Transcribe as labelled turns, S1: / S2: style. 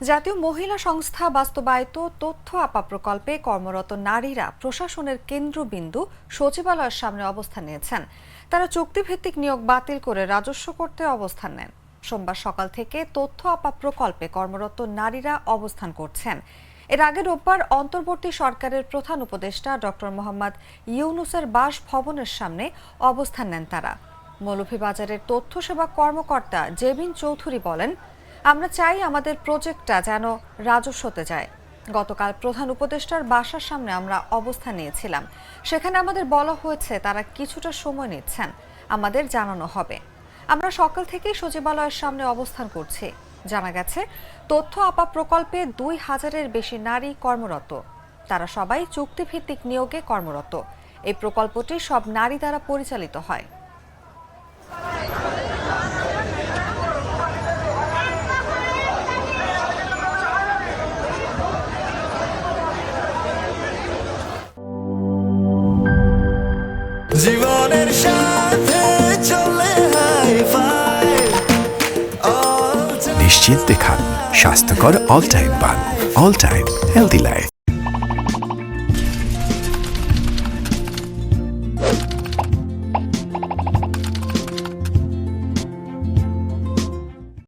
S1: জাতীয় মহিলা সংস্থা বাস্তবায়িত তথ্য আপা প্রকল্পে কর্মরত নারীরা প্রশাসনের কেন্দ্রবিন্দু সচিবালয়ের সামনে অবস্থান নিয়েছেন। তারা চুক্তিভিত্তিক নিয়োগ বাতিল করে রাজস্ব করতে অবস্থান নেন। সোমবার সকাল থেকে তথ্য আপা প্রকল্পে কর্মরত নারীরা অবস্থান করছেন। এর আগে রোববার অন্তর্বর্তী সরকারের প্রধান উপদেষ্টা ডক্টর মোহাম্মদ ইউনুসের বাসভবনের সামনে অবস্থান নেন তারা। মৌলভীবাজারের তথ্য সেবা কর্মকর্তা জেবিন চৌধুরী বলেন আমরা চাই আমাদের প্রজেক্টটা যেন রাজস্বতে যায়। গতকাল প্রধান উপদেষ্টার বাসার সামনে আমরা অবস্থান নিয়েছিলাম। সেখানে আমাদের বলা হয়েছে তারা কিছুটা সময় নিচ্ছেন। আমাদের জানানো হবে। আমরা সকাল থেকেই সচিবালয়ের সামনে অবস্থান করছি। জানা গেছে, তথ্য আপা প্রকল্পে দুই হাজারের বেশি নারী কর্মরত। তারা সবাই চুক্তিভিত্তিক নিয়োগে কর্মরত। এই প্রকল্পটি সব নারী দ্বারা পরিচালিত হয়।
S2: জীবনের সাথে চলে
S3: নিশ্চিন্তে খান। স্বাস্থ্যকর অল টাইম পান অল টাইম হেলদি লাইফ